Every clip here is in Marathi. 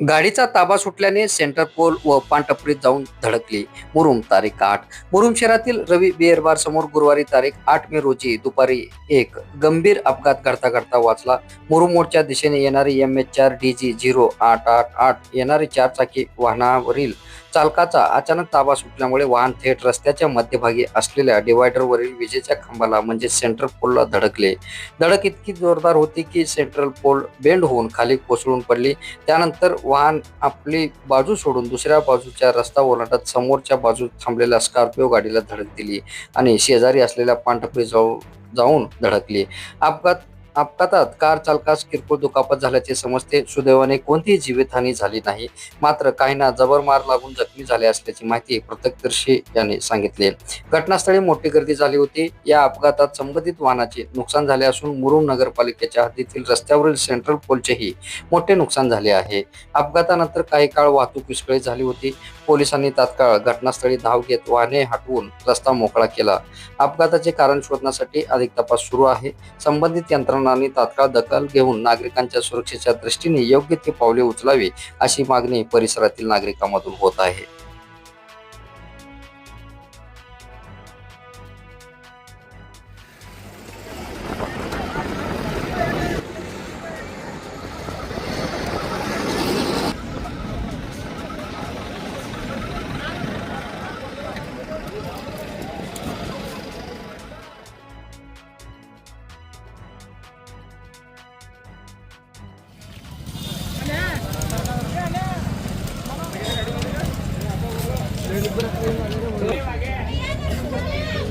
गाडीचा ताबा सुटल्याने सेंटर पोल व पानटपरीत जाऊन धडकली. मुरुम तारीख आठ. मुरुम शहरातील रवी बिअर बार समोर गुरुवारी तारीख आठ मे रोजी दुपारी एक. गंभीर अपघात घडता घडता वाचला. मुरुम मोडच्या दिशेने येणारी एम एच चार डी जी झिरो आठ आठ आठ येणारी चार चाकी वाहनावरील चालकाचा अचानक ताबा सुटल्यामुळे वाहन थेट रस्त्याच्या मध्यभागी असलेल्या डिवायडरवरील विजेच्या खांबाला म्हणजे सेंट्रल पोलला धडकले. धडक इतकी जोरदार होती की सेंट्रल पोल बेंड होऊन खाली कोसळून पडली. त्यानंतर वाहन आपली बाजू सोडून दुसऱ्या बाजूच्या रस्ता ओलांडत समोरच्या बाजूत थांबलेल्या स्कॉर्पिओ गाडीला धडक दिली आणि शेजारी असलेल्या पांढरपरी जाऊ जाऊन धडकली. अपघात अपघातात कार चालकास किरकोळ दुखापत झाल्याचे समजते. सुदैवाने कोणतीही जीवितहानी झाली नाही. मात्र काहींना जबर मार लागून जखमी झाले असल्याची माहिती प्रत्यक्षदर्शी यांनी सांगितले. घटनास्थळी मोठी गर्दी झाली होती. या अपघातात संबंधित वाहनाचे नुकसान झाले असून मुरुम नगरपालिकेच्या हद्दीतील रस्त्यावरील सेंट्रल पोलचेही मोठे नुकसान झाले आहे. अपघातानंतर काही काळ वाहतूक विस्कळीत झाली होती. पोलिसांनी तात्काळ घटनास्थळी धाव घेत वाहने हटवून रस्ता मोकळा केला. अपघाताचे कारण शोधण्यासाठी अधिक तपास सुरू आहे. संबंधित यंत्रणा यंत्रणांनी तात्काळ दखल घेऊन नागरिकांच्या सुरक्षेच्या दृष्टीने योग्य ती पावले उचलावी अशी मागणी परिसरातील नागरिकांमधून होत आहे.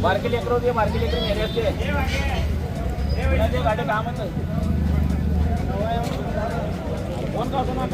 बारके लेकर होते बारके लेकर मेरे असते. गाडी कामच कोण का असं ना